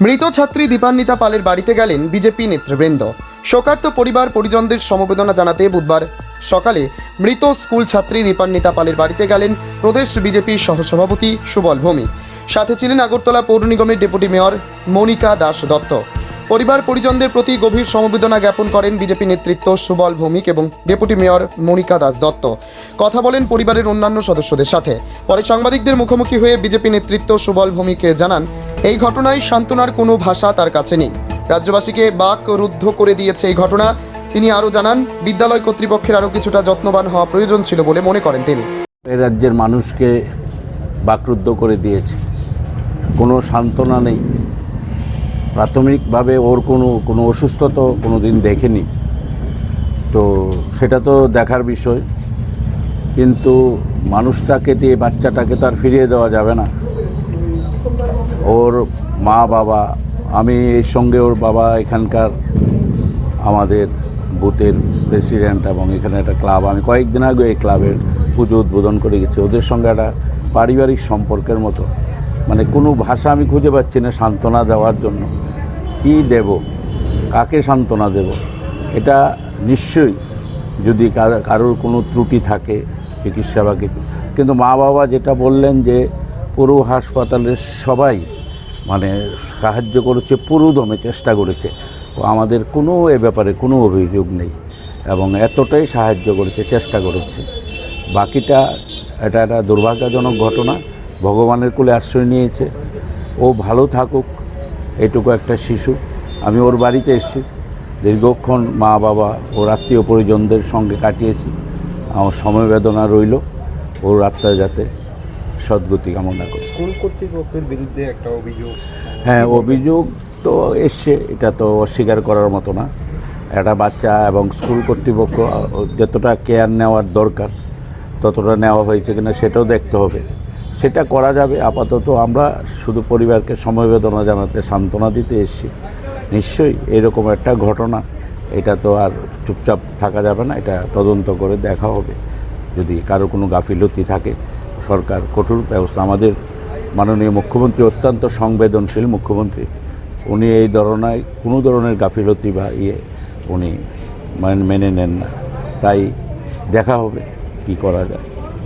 মৃত ছাত্রী দীপান্বিতা পালের বাড়িতে গেলেন বিজেপি নেতৃবৃন্দ। শোকার্ত পরিবার পরিজনদের সমবেদনা জানাতে বুধবার সকালে মৃত স্কুল ছাত্রী দীপান্বিতা পালের বাড়িতে গেলেন প্রদেশ বিজেপির সহসভাপতি সুবল ভৌমিক। সাথে ছিলেন আগরতলা পৌর নিগমের ডেপুটি মেয়র মনিকা দাস দত্ত। পরিবার পরিজনদের প্রতি গভীর সমবেদনা জ্ঞাপন করেন বিজেপি নেতৃত্ব সুবল ভৌমিক এবং ডেপুটি মেয়র মনিকা দাস দত্ত। কথা বলেন পরিবারের অন্যান্য সদস্যদের সাথে। পরে সাংবাদিকদের মুখোমুখি হয়ে বিজেপি নেতৃত্ব সুবল ভৌমিক জানান এই ঘটনায় সান্ত্বনার কোনো ভাষা তার কাছে নেই। রাজ্যবাসীকে বাক রুদ্ধ করে দিয়েছে এই ঘটনা। তিনি আরও জানান, বিদ্যালয় কর্তৃপক্ষের আরও কিছুটা যত্নবান হওয়া প্রয়োজন ছিল বলে মনে করেন তিনি। এই রাজ্যের মানুষকে বাকরুদ্ধ করে দিয়েছে। কোনো সান্ত্বনা নেই। প্রাথমিকভাবে ওর কোনো কোনো অসুস্থতা কোনো দিন দেখেনি। তো সেটা তো দেখার বিষয়। কিন্তু মানুষটাকে দিয়ে বাচ্চাটাকে তো আর ফিরিয়ে দেওয়া যাবে না। ওর মা, বাবা, আমি এর সঙ্গে ওর বাবা এখানকার আমাদের বুথের প্রেসিডেন্ট এবং এখানে একটা ক্লাব আমি কয়েকদিন আগে এই ক্লাবের পুজো উদ্বোধন করে গেছি। ওদের সঙ্গে একটা পারিবারিক সম্পর্কের মতো। মানে কোনো ভাষা আমি খুঁজে পাচ্ছি না সান্ত্বনা দেওয়ার জন্য। কি দেব? কাকে সান্ত্বনা দেব? এটা নিশ্চয়ই যদি কারোর কোনো ত্রুটি থাকে চিকিৎসা বা কিন্তু মা, বাবা যেটা বললেন যে পুরো হাসপাতালের সবাই মানে সাহায্য করেছে, পুরোদমে চেষ্টা করেছে। আমাদের কোনো এ ব্যাপারে কোনো অভিযোগ নেই এবং এতটাই সাহায্য করেছে, চেষ্টা করেছে। বাকিটা এটা একটা দুর্ভাগ্যজনক ঘটনা, ভগবানের কোলে আশ্রয় নিয়েছে। ও ভালো থাকুক, এটুকু একটা শিশু। আমি ওর বাড়িতে এসেছি, দীর্ঘক্ষণ মা বাবা ওর আত্মীয় পরিজনদের সঙ্গে কাটিয়েছি। আমার সমবেদনা রইল, ওর আত্মায় যাতে সদ্গতি কামনা করি। স্কুল কর্তৃপক্ষের বিরুদ্ধে একটা অভিযোগ? হ্যাঁ অভিযোগ তো এসছে এটা তো অস্বীকার করার মতো না। একটা বাচ্চা এবং স্কুল কর্তৃপক্ষ যতটা কেয়ার নেওয়ার দরকার ততটা নেওয়া হয়েছে কিনা সেটাও দেখতে হবে। সেটা করা যাবে আপাতত আমরা শুধু পরিবারকে সমবেদনা জানাতে সান্ত্বনা দিতে এসেছি। নিশ্চয়ই এরকম একটা ঘটনা এটা তো আর চুপচাপ থাকা যাবে না এটা তদন্ত করে দেখা হবে। যদি কারও কোনো গাফিলতি থাকে সরকার কঠোর ব্যবস্থা। আমাদের মাননীয় মুখ্যমন্ত্রী অত্যন্ত সংবেদনশীল মুখ্যমন্ত্রী। উনি এই ধরনের কোনো ধরনের গাফিলতি বা ইয়ে উনি মান- মেনে নেন না। তাই দেখা হবে কি করা যায়।